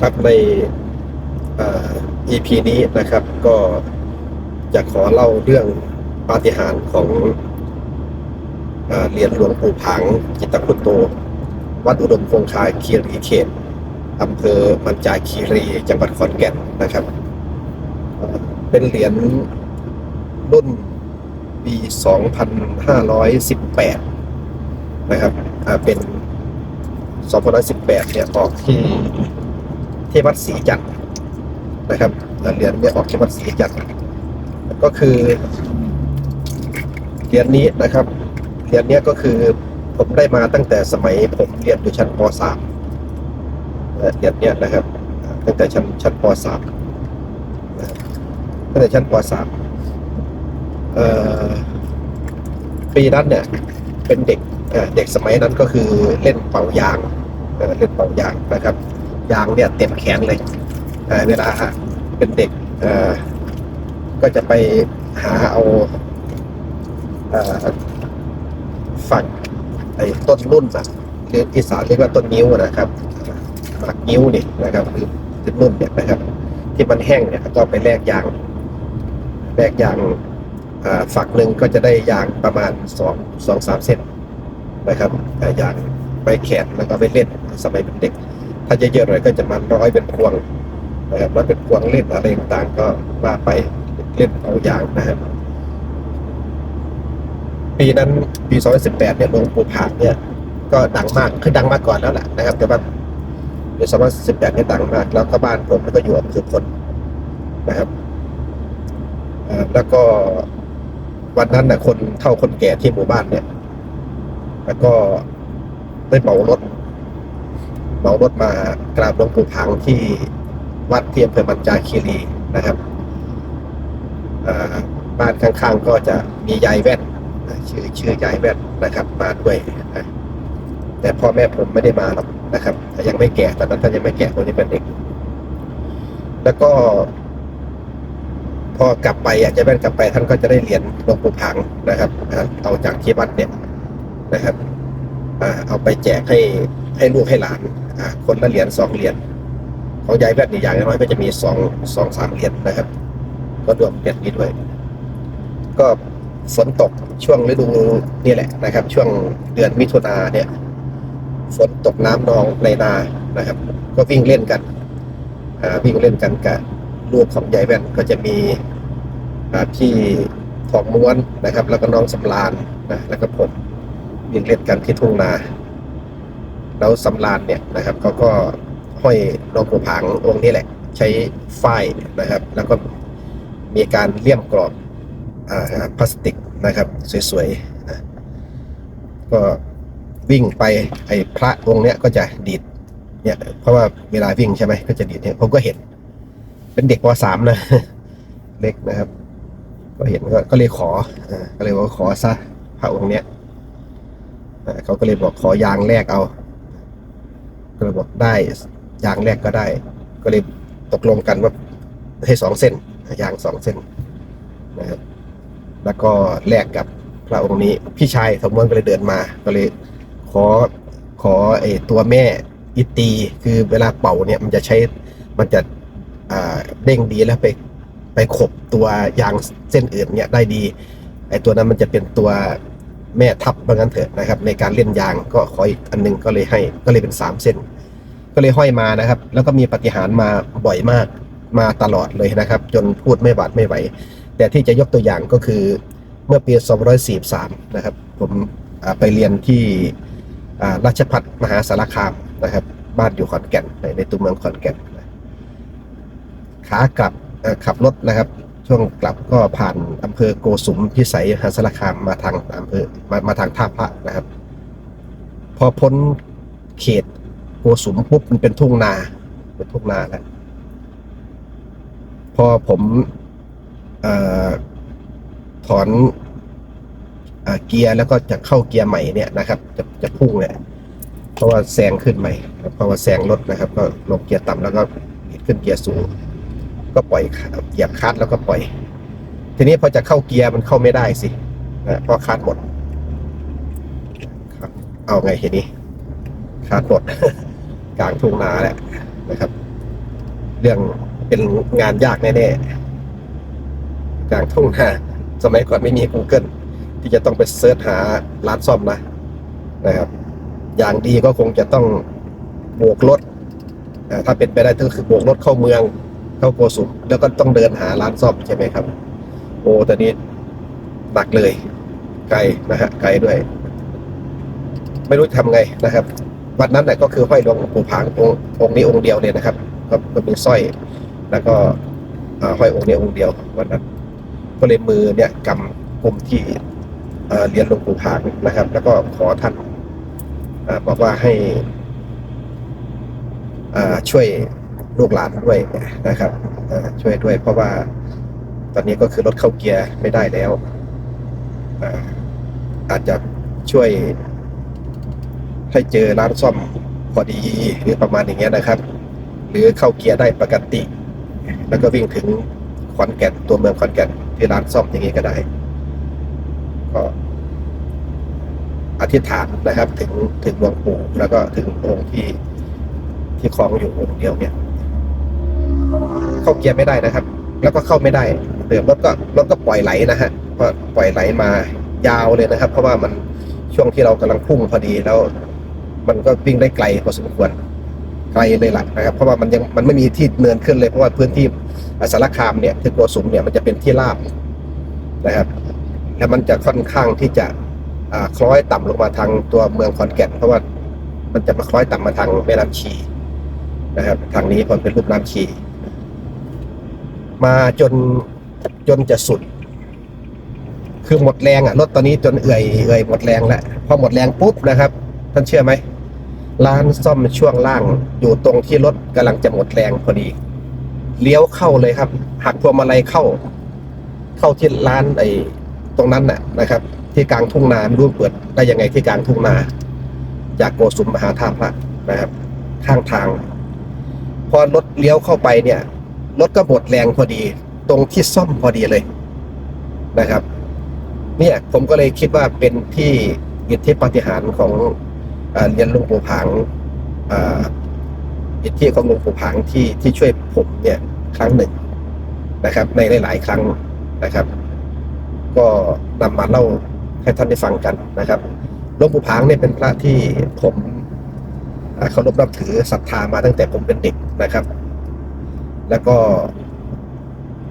ครับใน EP นี้นะครับ ก็จะขอเล่าเรื่องปาฏิหาริย์ของเหรียญหลวงปู่ผางจิตตคุตโต วัดอุดมคงคาคีรีเขตอำเภอมันจาคีรีจังหวัดขอนแก่นนะครับ เป็นเหรียญรุ่นปี 2518 นะครับอ่าเป็น 2518 เนี่ยออกที่ วัดศรีจันทร์นะครับเหรียญเนี่ยออกที่วัดศรีจันทร์ก็คือเหรียญนี้นะครับเหรียญเนี้ยก็คือผมได้มาตั้งแต่สมัยผมเรียนอยู่ชั้นป .3 เหรียญเนี้ยนะครับ ตั้งแต่ชั้นชั้นป .3 ตั้งแต่ชั้นป .3 ปีนั้นเนี่ยเป็นเด็กเด็กสมัยนั้นก็คือเล่นเป่ายางเล่นเป่ายางนะครับ ยางเนี่ยเต็มแขนเลยเวลาเป็นเด็กก็จะไปหาเอาฝักไอ้ต้นรุ่นอะหรืออีสานเรียกว่าต้นนิ้วนะครับหมากนิ้วนี่นะครับหรือต้นรุ่นเนี่ยนะครับ ที่มันแห้งเนี่ยก็ไปแลกยางแลกยางฝักหนึ่งก็จะได้ยางประมาณสองสองสามเส้นนะครับอ่ยางไปแขนแล้วก็ไปเล่นสมัยเป็นเด็ก ถ้าเยอะๆหน่อยก็จะมันร้อยเป็นพวงนะครับร้อยเป็นพวงเล่นอะไรต่างๆก็ว่าไปเล่นเอาอย่างนะครับปีนั้นปี2018เนี่ยหลวงปู่ผางเนี่ย ก็ดังมากคือดังมาก่อนแล้วแหละนะครับ แต่ว่าปี2018เนี่ยดังมาก แล้วก็บ้านผมก็อยู่อำเภอพลนะครับแล้วก็วันนั้นนะคนเฒ่าคนแก่ที่หมู่บ้านเนี่ย แล้วก็ได้เหมารถ เหมารถมากราบหลวงปู่ผางที่วัดเที่อำเภอมันจาคีรีนะครับบ้านข้างๆก็จะมียายแว่นชื่อชื่อยายแว่นนะครับมาด้วยนะแต่พ่อแม่ผมไม่ได้มาหรอกนะครับยังไม่แก่ตอนนั้นท่านยังไม่แก่คนนี้เป็นเด็ก แล้วก็ พอกลับไปอะยายแว่นกลับไป ท่านก็จะได้เหรียญหลวงปู่ผางนะครับอ่าเอาจากที่วัดเนี่ยนะครับเอาไปแจกให้ให้ลูกให้หลาน คนละเหรียญสองเหรียญของยายแวดนี่อย่างน้อยก็จะมีสองสองสามเหรียญนะครับก็รวมเหรียญนี้ด้วย ก็ฝนตกช่วงฤดูนี่แหละนะครับ ช่วงเดือนมิถุนาเนี่ยฝนตกน้ำนองในนานะครับ ก็วิ่งเล่นกันอ่าวิ่งเล่นกันกับลูกของยายแว่นก็จะมีพี่ทองม้วนนะครับ แล้วก็น้องสำรานนะแล้วก็ผมวิ่งเล่นกันที่ทุ่งนา แล้วสำรานเนี่ยนะครับเขาก็ห้อยหลวงปู่ผางองค์นี้แหละ ใช้ฝ้ายนะครับ แล้วก็มีการเลี่ยมกรอบอพลาสติกนะครับสวยๆนะก็วิ่งไปไอ้พระองค์เนี้ยก็จะดีดเนี่ยเพราะว่าเวลาวิ่งใช่ไหมก็จะดีดเนี่ยผมก็เห็น เป็นเด็กปสามนะเล็กนะครับ ก็เห็นก็ก็เลยขออ่าก็เลยว่าขอซะพระองค์เนี้ยเขาก็เลยบอกขอยางแรกเอา ก็เลยบอกได้ยางแรกก็ได้ ก็เลยตกลงกันว่าให้สองเส้นยางสองเส้นนะครับแล้วก็แลกกับพระองค์นี้พี่ชายสมมติก็เลยเดินมา ก็เลยขอขอไอ้ตัวแม่อิตีคือเวลาเป่าเนี่ยมันจะใช้มันจะเด้งดีแล้วไปไปขบตัวยางเส้นอื่นเนี่ยได้ดีไอ้ตัวนั้นมันจะเป็นตัว แม่ทับว่างั้นเถอะนะครับ ในการเล่นยางก็ขออีกอันหนึงก็เลยให้ก็เลยเป็นสามเส้น ก็เลยห้อยมานะครับ แล้วก็มีปฏิหารมาบ่อยมากมาตลอดเลยนะครับ จนพูดไม่หวาดไม่ไหว แต่ที่จะยกตัวอย่างก็คือเมื่อปี 2543 นะครับ ผมไปเรียนที่ราชพัฒมหาสารคามนะครับ บ้านอยู่ขอนแก่นในตัวเมืองขอนแก่นขากลับขับรถนะครับ ช่วงกลับก็ผ่านอำเภอโกสุมพิสัยหาสารคามมาทางอำเภอมามาทางท่าพระนะครับ พอพ้นเขตโกสุมปุ๊บมันเป็นทุ่งนาเป็นทุ่งนาแล้วพอผมออถอนเอเกียร์แล้วก็จะเข้าเกียร์ใหม่เนี่ยนะครับ จะจะพุ่งเนี่ยเพราะว่าแซงขึ้นใหม่เพราะว่าแซงรถนะครับ ก็ลงเกียร์ต่ำแล้วก็ขึ้นเกียร์สูง ก็ปล่อยเหยียบคัดแล้วก็ปล่อย ทีนี้พอจะเข้าเกียร์มันเข้าไม่ได้สินะเพราะคัดหมดครับเอาไงทีนี้คัดหมดกลางทุ่งนาแหละนะครับ เรื่องเป็นงานยากแน่ๆกลางทุ่งนาสมัยก่อนไม่มี Google ที่จะต้องไปเสิร์ชหาร้านซ่อมนะนะครับ อย่างดีก็คงจะต้องโบกรถอ่าถ้าเป็นไปได้ก็คือโบกรถเข้าเมือง เข้าโกสุมแล้วก็ต้องเดินหาร้านซ่อมใช่ไหมครับ โอ้ตอนนี้หนักเลย ไกลนะฮะไกลด้วย ไม่รู้จะทำไงนะครับ วันนั้นน่ะก็คือห้อยหลวงปู่ผางองค์งนี้องค์เดียวเนี่ยนะครับก็ก็มีสร้อย แล้วก็ห้อยองค์นี้องค์เดียววันนั้นก็เลยมือเนี่ยกำกลุ่มที่เรียนหลวงปู่ผางนะครับ แล้วก็ขอท่านอบอกว่าให้ช่วย ลูกหลานด้วยนะครับช่วยด้วยเพราะว่าตอนนี้ก็คือรถเข้าเกียร์ไม่ได้แล้วอาจจะช่วยให้เจอร้านซ่อมพอดีหรือประมาณอย่างเงี้ยนะครับ หรือเข้าเกียร์ได้ปกติ แล้วก็วิ่งถึงขอนแก่นตัวเมืองขอนแก่นที่ร้านซ่อมอย่างนี้ก็ได้ ก็อธิษฐานนะครับ ถึงถึงหลวงปู่แล้วก็ถึงองค์ที่ที่คลองอยู่องค์เดียวเนี่ย เข้าเกียร์ไม่ได้นะครับ แล้วก็เข้าไม่ได้เดี๋ยวรถก็รถก็ปล่อยไหลนะฮะก็ปล่อยไหลมายาวเลยนะครับ เพราะว่ามันช่วงที่เรากำลังพุ่งพอดีแล้ว มันก็วิ่งได้ไกลพอสมควรไกลเลยหลักนะครับ เพราะว่ามันยังมันไม่มีที่เนินขึ้นเลยเพราะว่าพื้นที่สารคามเนี่ยที่โกสุมเนี่ยมันจะเป็นที่ราบนะครับแล้วมันจะค่อนข้างที่จะคล้อยต่ำลงมาทางตัวเมืองขอนแก่น เพราะว่ามันจะมาคล้อยต่ำมาทางแม่น้ำชีนะครับ ทางนี้พอเป็นรูปน้ำชี มาจนจนจะสุด คือหมดแรงอะรถตอนนี้จนเอื่อยเอื่อยหมดแรงแล้วพอหมดแรงปุ๊บนะครับ ท่านเชื่อไหมร้านซ่อมช่วงล่างอยู่ตรงที่รถกำลังจะหมดแรงพอดีเลี้ยวเข้าเลยครับ หักพวงมาลัยเข้า เข้าที่ร้านไอ้ตรงนั้นน่ะนะครับ ที่กลางทุ่งนาไม่รู้เปิดได้ยังไงที่กลางทุ่งนา จากโกสุมมหาธาตุพระนะครับ ข้างทาง พอรถเลี้ยวเข้าไปเนี่ย รถก็หมดแรงพอดี ตรงที่ซ่อมพอดีเลยนะครับ เนี่ยผมก็เลยคิดว่าเป็นที่อิทธิปาฏิหารของอเรียนหลวงปู่ผางอิทธิของหลวงปู่ผางที่ที่ช่วยผมเนี่ยครั้งหนึ่งนะครับ ในหลาย ๆ ครั้งนะครับ ก็นำมาเล่าให้ท่านได้ฟังกันนะครับหลวงปู่ผางเนี่ยเป็นพระที่ผมเคารพนับถือศรัทธามาตั้งแต่ผมเป็นเด็กนะครับ แล้วก็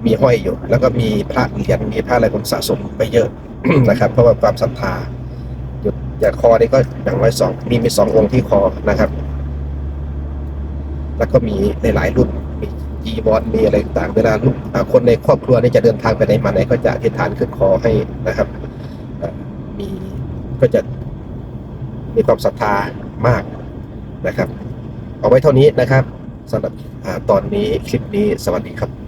มีห้อยอยู่ แล้วก็มีพระเหรียญมีพระอะไรผมสะสมไปเยอะนะครับ เพราะว่าความศรัทธาจุดจากคอนี่ก็อย่างน้อยสองมีมีสององค์ที่คอนะครับ แล้วก็มีในหลายรุ่นมีจีบอลมีอะไรต่างเวลาลูกอ่าคนในครอบครัวนี่จะเดินทางไปไหนมาไหนก็จะอธิษฐานขึ้นคอให้นะครับอ่ามีก็จะมีความศรัทธามากนะครับ เอาไว้เท่านี้นะครับ สำหรับตอนนี้คลิปนี้สวัสดีครับ